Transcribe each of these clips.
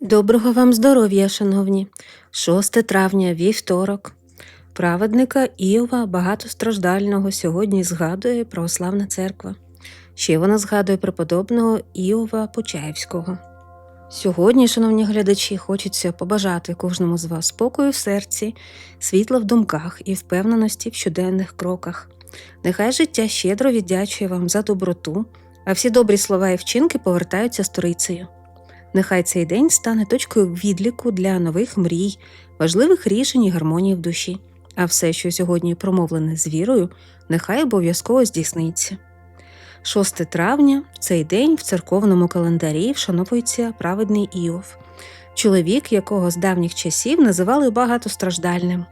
Доброго вам здоров'я, шановні. 6 травня, вівторок. Праведника Іова багатостраждального сьогодні згадує Православна церква. Ще вона згадує преподобного Іова Почаївського. Сьогодні, шановні глядачі, хочеться побажати кожному з вас спокою в серці, світла в думках і впевненості в щоденних кроках. Нехай життя щедро віддячує вам за доброту, а всі добрі слова і вчинки повертаються сторицею. Нехай цей день стане точкою відліку для нових мрій, важливих рішень і гармонії в душі, а все, що сьогодні промовлене з вірою, нехай обов'язково здійсниться. 6 травня в цей день в церковному календарі вшановується праведний Іов, чоловік, якого з давніх часів називали багатостраждальним.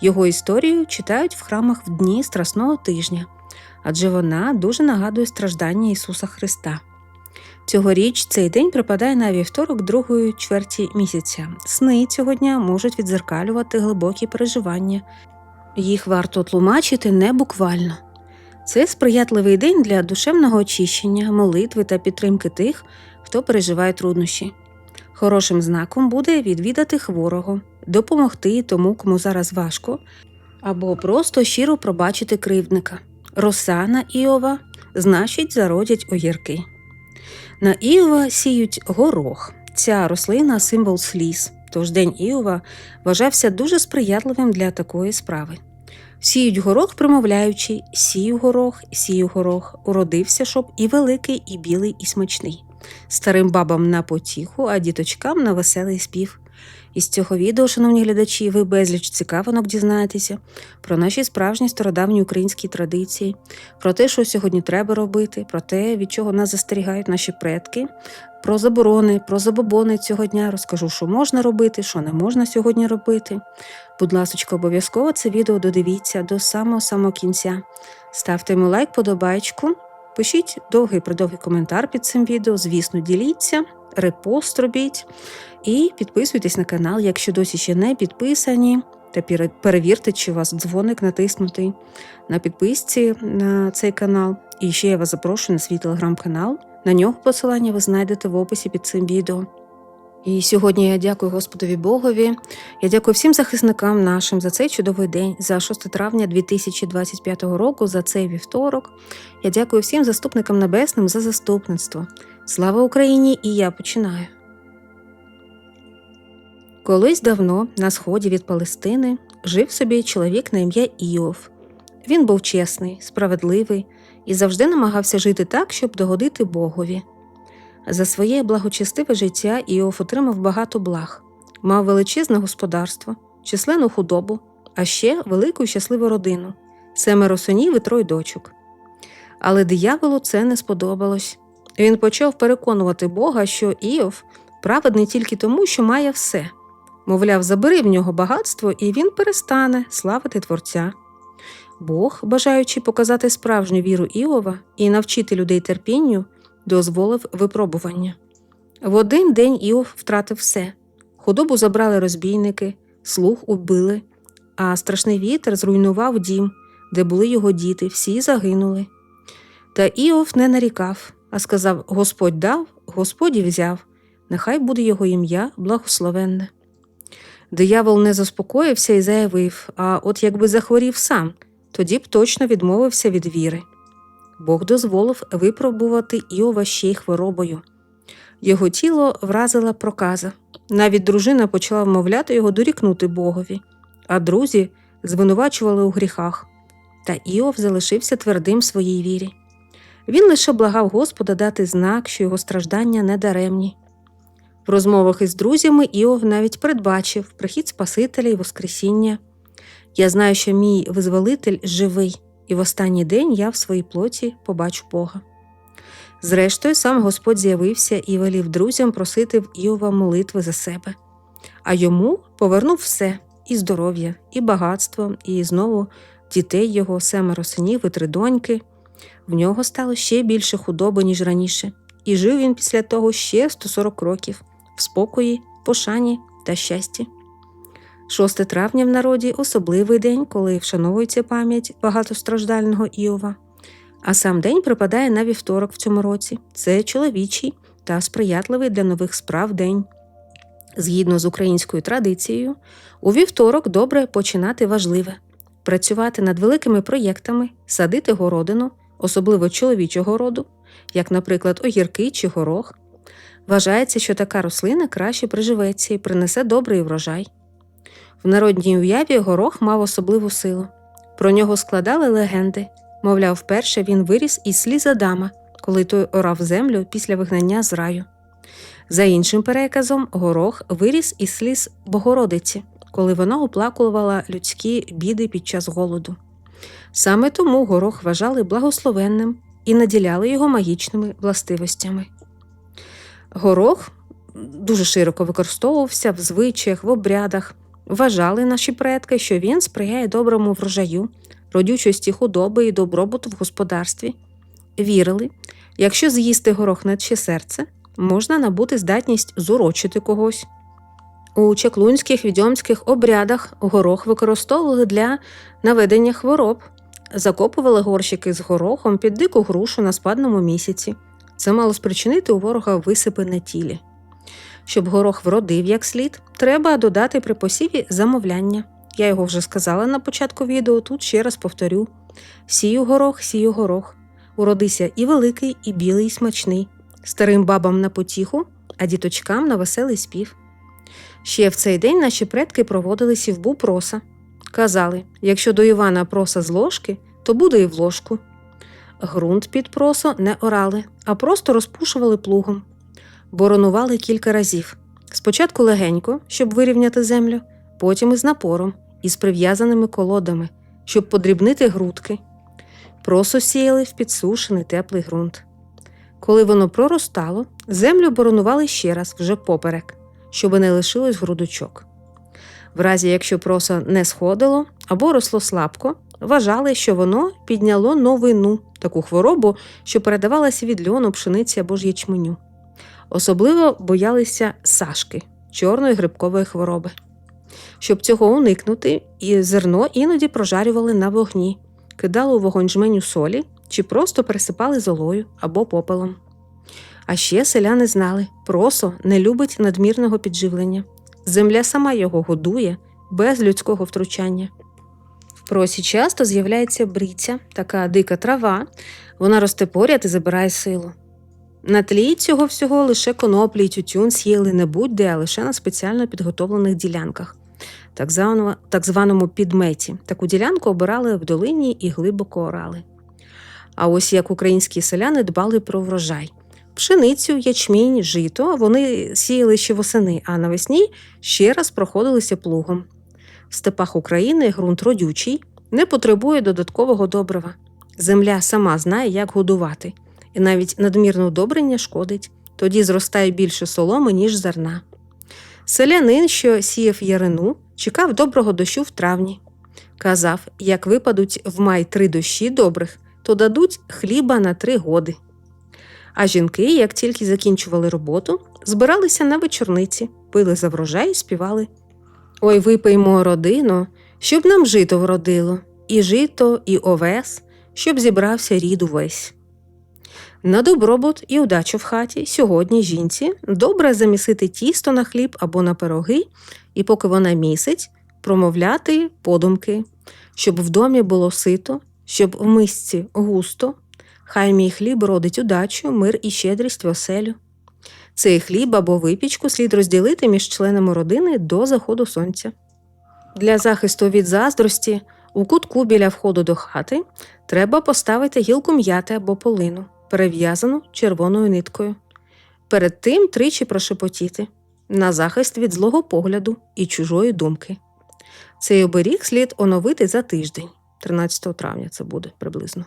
Його історію читають в храмах в дні Страсного тижня, адже вона дуже нагадує страждання Ісуса Христа. Цьогоріч цей день припадає на вівторок другої чверті місяця. Сни цього дня можуть відзеркалювати глибокі переживання. Їх варто тлумачити не буквально. Це сприятливий день для душевного очищення, молитви та підтримки тих, хто переживає труднощі. Хорошим знаком буде відвідати хворого, допомогти тому, кому зараз важко, або просто щиро пробачити кривдника. Роса на Іова значить зародять огірки. На Іова сіють горох. Ця рослина символ сліз, тож день Іова вважався дуже сприятливим для такої справи. Сіють горох, промовляючи сію горох, сію горох, уродився, щоб і великий, і білий, і смачний. Старим бабам на потіху, а діточкам на веселий спів. Із цього відео, шановні глядачі, ви безліч цікавинок дізнаєтеся про наші справжні стародавні українські традиції, про те, що сьогодні треба робити, про те, від чого нас застерігають наші предки, про заборони, про забобони цього дня розкажу, що можна робити, що не можна сьогодні робити. Будь ласка, обов'язково це відео додивіться до самого самого кінця. Ставте йому лайк, подобайку, пишіть довгий продовгий коментар під цим відео, звісно, діліться, репост робіть і підписуйтесь на канал, якщо досі ще не підписані. Та перевірте, чи у вас дзвоник натиснутий на підписці на цей канал. І ще я вас запрошую на свій телеграм-канал. На нього посилання ви знайдете в описі під цим відео. І сьогодні я дякую Господові Богові. Я дякую всім захисникам нашим за цей чудовий день, за 6 травня 2025 року, за цей вівторок. Я дякую всім заступникам небесним за заступництво. Слава Україні! І я починаю. Колись давно, на сході від Палестини, жив собі чоловік на ім'я Іов. Він був чесний, справедливий і завжди намагався жити так, щоб догодити Богові. За своє благочестиве життя Іов отримав багато благ, мав величезне господарство, численну худобу, а ще велику і щасливу родину, семеро синів і троє дочок. Але дияволу це не сподобалось. Він почав переконувати Бога, що Іов праведний тільки тому, що має все. Мовляв, забери в нього багатство, і він перестане славити Творця. Бог, бажаючи показати справжню віру Іова і навчити людей терпінню, дозволив випробування. В один день Іов втратив все. Худобу забрали розбійники, слух убили, а страшний вітер зруйнував дім, де були його діти, всі загинули. Та Іов не нарікав, а сказав Господь дав, Господь і взяв, нехай буде його ім'я благословенне. Диявол не заспокоївся і заявив а от якби захворів сам, тоді б точно відмовився від віри. Бог дозволив випробувати Іова ще й хворобою. Його тіло вразила проказа. Навіть дружина почала вмовляти його дорікнути Богові, а друзі звинувачували у гріхах. Та Іов залишився твердим в своїй вірі. Він лише благав Господа дати знак, що його страждання не даремні. В розмовах із друзями Іов навіть передбачив прихід Спасителя і Воскресіння. Я знаю, що мій визволитель живий, і в останній день я в своїй плоті побачу Бога. Зрештою, сам Господь з'явився і велів друзям просити в Іова молитви за себе, а йому повернув все і здоров'я, і багатство, і знову дітей його, семеро синів і три доньки. В нього стало ще більше худоби, ніж раніше, і жив він після того ще 140 років в спокої, пошані та щасті. 6 травня в народі особливий день, коли вшановується пам'ять багатостраждального Іова. А сам день припадає на вівторок в цьому році. Це чоловічий та сприятливий для нових справ день. Згідно з українською традицією, у вівторок добре починати важливе працювати над великими проєктами, садити городину, особливо чоловічого роду, як, наприклад, огірки чи горох. Вважається, що така рослина краще приживеться і принесе добрий врожай. В народній уяві горох мав особливу силу. Про нього складали легенди. Мовляв, вперше він виріс із сліз Адама, коли той орав землю після вигнання з раю. За іншим переказом, горох виріс із сліз Богородиці, коли вона оплакувала людські біди під час голоду. Саме тому горох вважали благословенним і наділяли його магічними властивостями. Горох дуже широко використовувався в звичаях, в обрядах. Вважали наші предки, що він сприяє доброму врожаю, родючості худоби і добробуту в господарстві. Вірили, якщо з'їсти горох на чи серце, можна набути здатність зурочити когось. У чаклунських відьомських обрядах горох використовували для наведення хвороб, закопували горщики з горохом під дику грушу на спадному місяці. Це мало спричинити у ворога висипи на тілі. Щоб горох вродив як слід, треба додати при посіві замовляння. Я його вже сказала на початку відео, тут ще раз повторю: сію горох, сію горох. Уродися і великий, і білий, і смачний, старим бабам на потіху, а діточкам на веселий спів. Ще в цей день наші предки проводили сівбу проса. Казали, якщо до Івана проса з ложки, то буде і в ложку. Грунт під просо не орали, а просто розпушували плугом. Боронували кілька разів. Спочатку легенько, щоб вирівняти землю, потім із напором, із прив'язаними колодами, щоб подрібнити грудки. Просо сіяли в підсушений теплий ґрунт. Коли воно проростало, землю боронували ще раз вже поперек, щоб не лишилось грудочок. В разі, якщо просо не сходило або росло слабко, вважали, що воно підняло новину, таку хворобу, що передавалася від льону, пшениці або ж ячменю. Особливо боялися сашки, чорної грибкової хвороби. Щоб цього уникнути, і зерно іноді прожарювали на вогні, кидали у вогонь жменю солі чи просто пересипали золою або попелом. А ще селяни знали, просо не любить надмірного підживлення. Земля сама його годує без людського втручання. В просі часто з'являється бриця, така дика трава, вона росте поряд і забирає силу. На тлі цього всього лише коноплі й тютюн сіяли не будь-де, а лише на спеціально підготовлених ділянках, так, званому, так званому підметі. Таку ділянку обирали в долині і глибоко орали. А ось як українські селяни дбали про врожай. Пшеницю, ячмінь, жито вони сіяли ще восени, а навесні ще раз проходилися плугом. В степах України ґрунт родючий, не потребує додаткового добрива. Земля сама знає, як годувати, і навіть надмірне удобрення шкодить, тоді зростає більше соломи, ніж зерна. Селянин, що сіяв ярину, чекав доброго дощу в травні. Казав, як випадуть в май три дощі добрих, то дадуть хліба на три годи. А жінки, як тільки закінчували роботу, збиралися на вечорниці, пили за врожай і співали Ой, випиймо родину, щоб нам жито вродило, і жито, і овес, щоб зібрався рід увесь. На добробут і удачу в хаті сьогодні жінці добре замісити тісто на хліб або на пироги, і поки вона місить, промовляти подумки, щоб в домі було сито, щоб в мисці густо, хай мій хліб родить удачу, мир і щедрість в оселю. Цей хліб або випічку слід розділити між членами родини до заходу сонця. Для захисту від заздрості у кутку біля входу до хати треба поставити гілку м'яти або полину, перев'язану червоною ниткою. Перед тим тричі прошепотіти на захист від злого погляду і чужої думки. Цей оберіг слід оновити за тиждень, 13 травня це буде приблизно.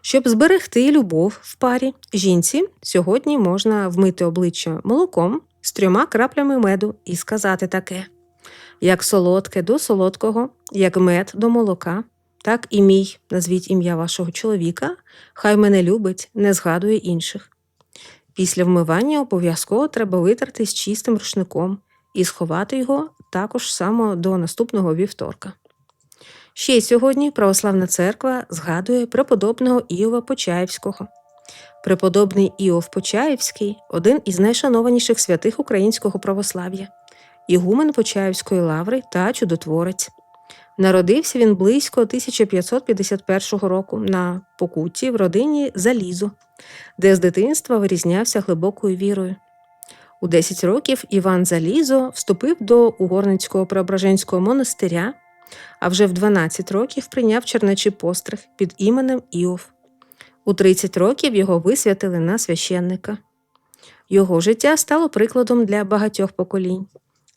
Щоб зберегти любов в парі, жінці сьогодні можна вмити обличчя молоком з трьома краплями меду і сказати таке: як солодке до солодкого, як мед до молока, так і мій, назвіть ім'я вашого чоловіка, хай мене любить, не згадує інших. Після вмивання обов'язково треба витерти з чистим рушником і сховати його також само до наступного вівторка. Ще сьогодні Православна церква згадує преподобного Іова Почаївського. Преподобний Іов Почаївський один із найшанованіших святих українського православ'я, ігумен Почаївської лаври та чудотворець. Народився він близько 1551 року на Покутті в родині Залізо, де з дитинства вирізнявся глибокою вірою. У 10 років Іван Залізо вступив до Угорницького Преображенського монастиря, а вже в 12 років прийняв чернечий постриг під іменем Іов. У 30 років його висвятили на священника. Його життя стало прикладом для багатьох поколінь.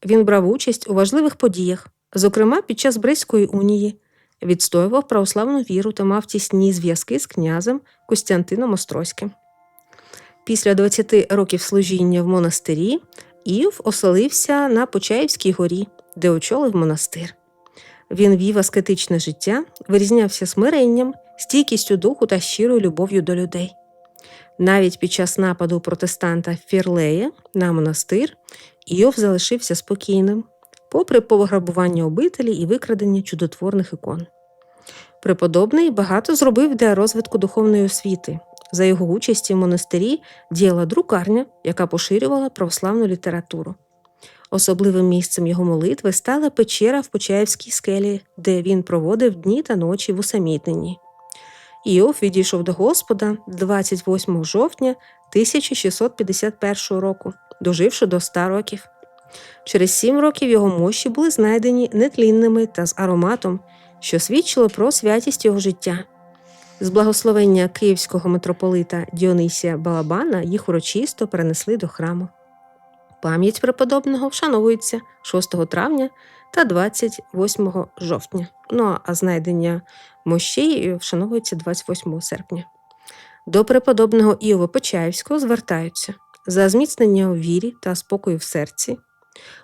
Він брав участь у важливих подіях, зокрема під час Брестської унії, відстоював православну віру та мав тісні зв'язки з князем Костянтином Острозьким. Після 20 років служіння в монастирі Іов оселився на Почаївській горі, де очолив монастир. Він вів аскетичне життя, вирізнявся смиренням, стійкістю духу та щирою любов'ю до людей. Навіть під час нападу протестанта Фірлея на монастир Іов залишився спокійним, попри пограбування обителі і викрадення чудотворних ікон. Преподобний багато зробив для розвитку духовної освіти. За його участі в монастирі діяла друкарня, яка поширювала православну літературу. Особливим місцем його молитви стала печера в Почаївській скелі, де він проводив дні та ночі в усамітненні. Іов відійшов до Господа 28 жовтня 1651 року, доживши до 100 років. Через сім років його мощі були знайдені нетлінними та з ароматом, що свідчило про святість його життя. З благословення київського митрополита Діонисія Балабана їх урочисто перенесли до храму. Пам'ять преподобного вшановується 6 травня та 28 жовтня. Ну а знайдення мощей вшановується 28 серпня. До преподобного Іова Почаївського звертаються за зміцнення у вірі та спокою в серці,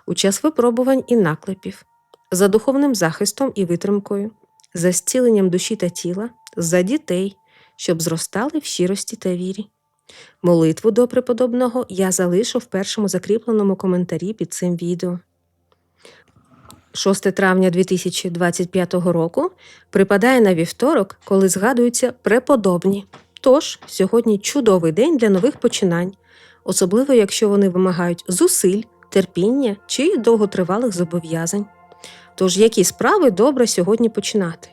у час випробувань і наклепів, за духовним захистом і витримкою, за зціленням душі та тіла, за дітей, щоб зростали в щирості та вірі. Молитву до преподобного я залишу в першому закріпленому коментарі під цим відео. 6 травня 2025 року припадає на вівторок, коли згадуються преподобні. Тож сьогодні чудовий день для нових починань, особливо якщо вони вимагають зусиль, терпіння чи довготривалих зобов'язань. Тож, які справи добре сьогодні починати?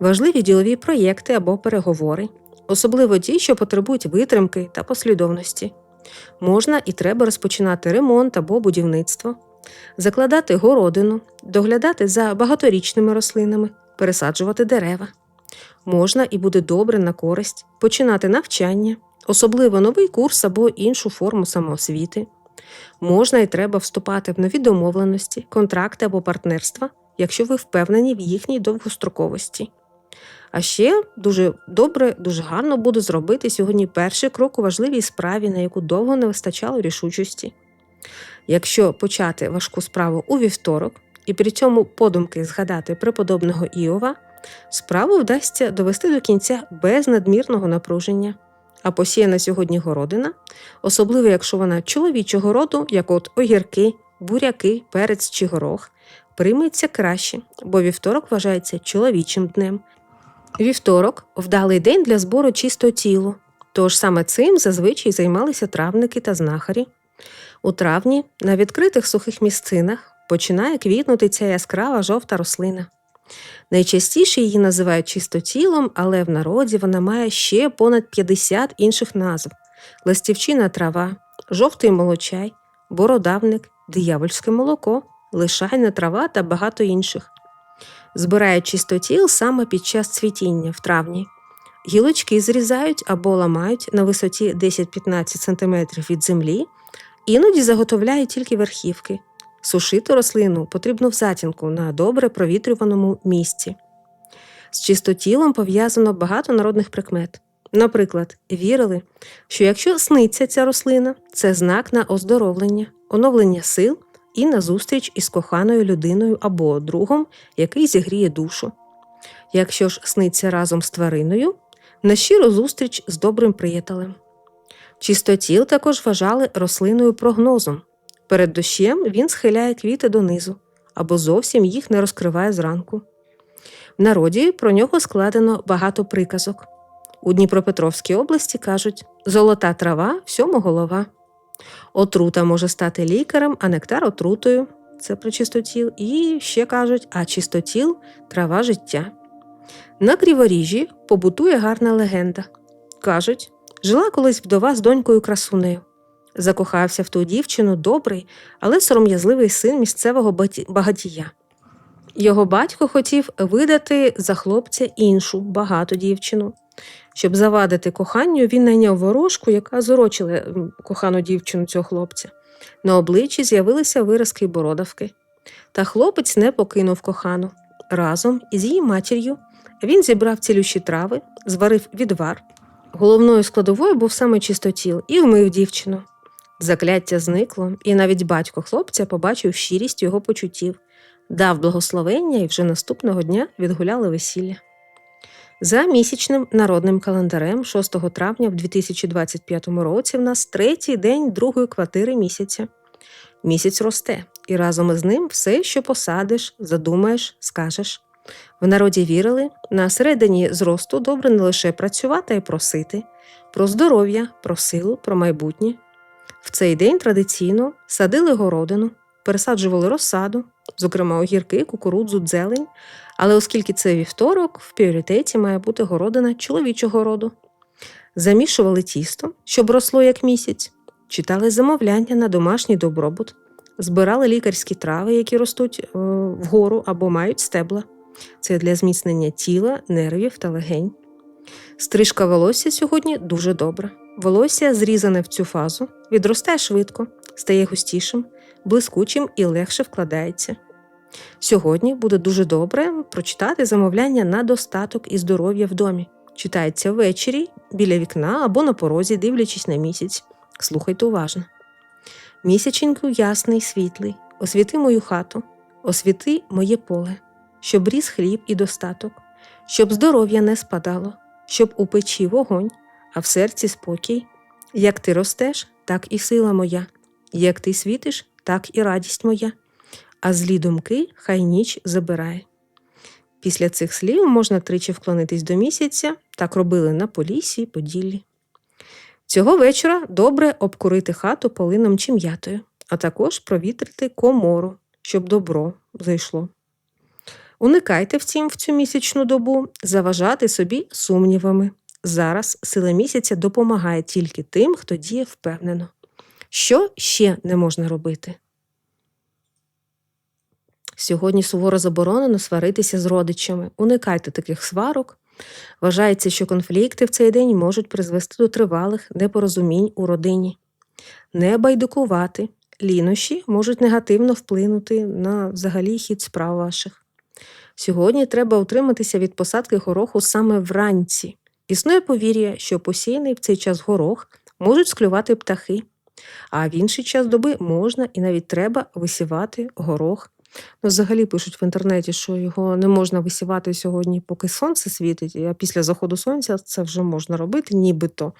Важливі ділові проєкти або переговори, особливо ті, що потребують витримки та послідовності. Можна і треба розпочинати ремонт або будівництво, закладати городину, доглядати за багаторічними рослинами, пересаджувати дерева. Можна і буде добре на користь починати навчання, особливо новий курс або іншу форму самоосвіти. Можна і треба вступати в нові домовленості, контракти або партнерства, якщо ви впевнені в їхній довгостроковості. А ще дуже добре, дуже гарно буде зробити сьогодні перший крок у важливій справі, на яку довго не вистачало рішучості. Якщо почати важку справу у вівторок і при цьому подумки згадати преподобного Іова, справу вдасться довести до кінця без надмірного напруження. А посіяна сьогодні городина, особливо якщо вона чоловічого роду, як от огірки, буряки, перець чи горох, прийметься краще, бо вівторок вважається чоловічим днем. Вівторок вдалий день для збору чистого тілу, тож саме цим зазвичай займалися травники та знахарі. У травні на відкритих сухих місцинах починає квітнути ця яскрава жовта рослина. Найчастіше її називають чистотілом, але в народі вона має ще понад 50 інших назв: листівчина трава, жовтий молочай, бородавник, диявольське молоко, лишайна трава та багато інших. Збирають чистотіл саме під час цвітіння в травні. Гілочки зрізають або ламають на висоті 10-15 см від землі, іноді заготовляють тільки верхівки. Сушити рослину потрібно в затінку на добре провітрюваному місці. З чистотілом пов'язано багато народних прикмет. Наприклад, вірили, що якщо сниться ця рослина, це знак на оздоровлення, оновлення сил і на зустріч із коханою людиною або другом, який зігріє душу. Якщо ж сниться разом з твариною, на щиру зустріч з добрим приятелем. Чистотіл також вважали рослиною прогнозом. Перед дощем він схиляє квіти донизу або зовсім їх не розкриває зранку. В народі про нього складено багато приказок. У Дніпропетровській області кажуть золота трава, всьому голова. Отрута може стати лікарем, а нектар отрутою це про чистотіл. І ще кажуть, а чистотіл трава життя. На кріворіжжі побутує гарна легенда. Кажуть, жила колись вдова з донькою красунею. Закохався в ту дівчину добрий, але сором'язливий син місцевого багатія. Його батько хотів видати за хлопця іншу багату дівчину. Щоб завадити коханню, він найняв ворожку, яка зорочила кохану дівчину цього хлопця. На обличчі з'явилися виразки й бородавки. Та хлопець не покинув кохану. Разом із її матір'ю він зібрав цілющі трави, зварив відвар. Головною складовою був саме чистотіл і вмив дівчину. Закляття зникло, і навіть батько хлопця побачив щирість його почуттів, дав благословення і вже наступного дня відгуляли весілля. За місячним народним календарем, 6 травня в 2025 році, в нас третій день другої квартири місяця. Місяць росте, і разом із ним все, що посадиш, задумаєш, скажеш. В народі вірили, на середині зросту добре не лише працювати, а й просити про здоров'я, про силу, про майбутнє. В цей день традиційно садили городину, пересаджували розсаду, зокрема огірки, кукурудзу, дзелень. Але оскільки це вівторок, в пріоритеті має бути городина чоловічого роду. Замішували тісто, щоб росло як місяць, читали замовляння на домашній добробут, збирали лікарські трави, які ростуть е, вгору або мають стебла. Це для зміцнення тіла, нервів та легень. Стрижка волосся сьогодні дуже добра. Волосся, зрізане в цю фазу, відростає швидко, стає густішим, блискучим і легше вкладається. Сьогодні буде дуже добре прочитати замовляння на достаток і здоров'я в домі. Читається ввечері, біля вікна або на порозі, дивлячись на місяць. Слухайте уважно. Місяченьку ясний, світлий, освіти мою хату, освіти моє поле, щоб ріс хліб і достаток, щоб здоров'я не спадало, щоб у печі вогонь, а в серці спокій. Як ти ростеш, так і сила моя, як ти світиш, так і радість моя а злі думки хай ніч забирає. Після цих слів можна тричі вклонитись до місяця, так робили на Поліссі й Поділлі. Цього вечора добре обкурити хату полином чи м'ятою, а також провітрити комору, щоб добро зайшло. Уникайте втім в цю місячну добу заважати собі сумнівами. Зараз сила місяця допомагає тільки тим, хто діє впевнено. Що ще не можна робити? Сьогодні суворо заборонено сваритися з родичами. Уникайте таких сварок. Вважається, що конфлікти в цей день можуть призвести до тривалих непорозумінь у родині. Не байдикувати, лінощі можуть негативно вплинути на взагалі хід справ ваших. Сьогодні треба утриматися від посадки гороху саме вранці. Існує повір'я, що посіяний в цей час горох можуть склювати птахи, а в інший час доби можна і навіть треба висівати горох Ну, взагалі пишуть в інтернеті, що його не можна висівати сьогодні, поки сонце світить, а після заходу сонця це вже можна робити, нібито.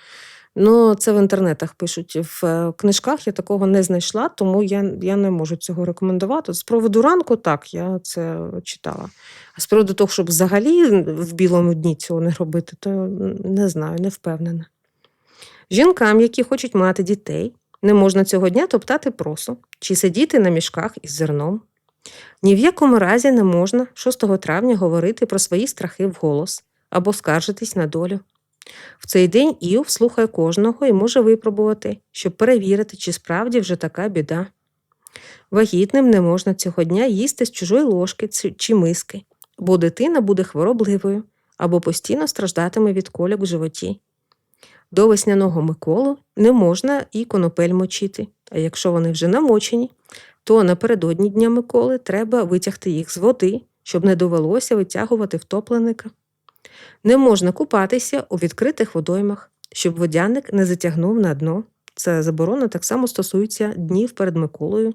Ну, це в інтернетах пишуть. В е, книжках я такого не знайшла, тому я я не можу цього рекомендувати. З приводу ранку, так, я це читала. А з приводу того, щоб взагалі в білому дні цього не робити, то не знаю, не впевнена. Жінкам, які хочуть мати дітей, не можна цього дня топтати просо чи сидіти на мішках із зерном. Ні в якому разі не можна 6 травня говорити про свої страхи вголос або скаржитись на долю. В цей день Іов слухає кожного і може випробувати, щоб перевірити, чи справді вже така біда. Вагітним не можна цього дня їсти з чужої ложки чи миски, бо дитина буде хворобливою або постійно страждатиме від коляк в животі. До весняного Миколу не можна і конопель мочити, а якщо вони вже намочені, то напередодні Дня Миколи треба витягти їх з води, щоб не довелося витягувати втопленика. Не можна купатися у відкритих водоймах, щоб водяник не затягнув на дно. Це заборона так само стосується днів перед Миколою.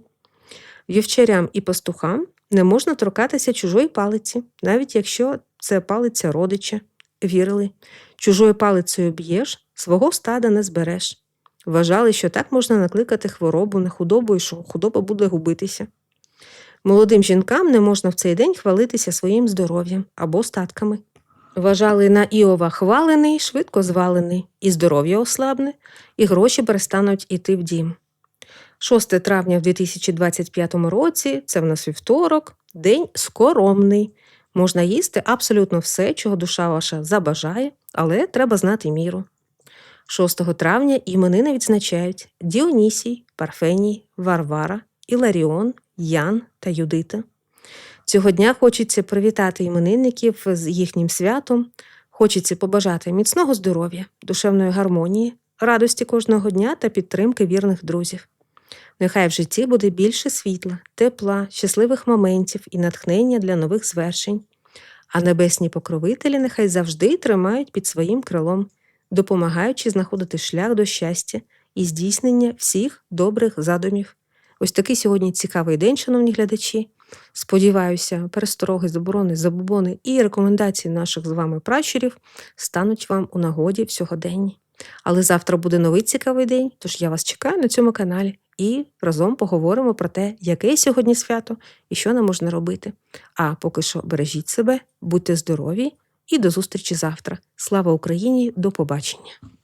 Вівчарям і пастухам не можна торкатися чужої палиці, навіть якщо це палиця родича. Вірили, чужою палицею б'єш, свого стада не збереш. Вважали, що так можна накликати хворобу на худобу і що худоба буде губитися. Молодим жінкам не можна в цей день хвалитися своїм здоров'ям або статками. Вважали на Іова хвалений, швидко звалений, і здоров'я ослабне, і гроші перестануть іти в дім. 6 травня в 2025 році це в нас вівторок, день скоромний. Можна їсти абсолютно все, чого душа ваша забажає, але треба знати міру. 6 травня іменини відзначають Діонісій, Парфеній, Варвара, Іларіон, Ян та Юдита. Цього дня хочеться привітати іменинників з їхнім святом. Хочеться побажати міцного здоров'я, душевної гармонії, радості кожного дня та підтримки вірних друзів. Нехай в житті буде більше світла, тепла, щасливих моментів і натхнення для нових звершень. А небесні покровителі нехай завжди тримають під своїм крилом, допомагаючи знаходити шлях до щастя і здійснення всіх добрих задумів. Ось такий сьогодні цікавий день, шановні глядачі. Сподіваюся, перестороги, заборони, забобони і рекомендації наших з вами пращурів стануть вам у нагоді в сьогоденні. Але завтра буде новий цікавий день, тож я вас чекаю на цьому каналі і разом поговоримо про те, яке сьогодні свято і що нам можна робити. А поки що бережіть себе, будьте здорові і до зустрічі завтра. Слава Україні! До побачення!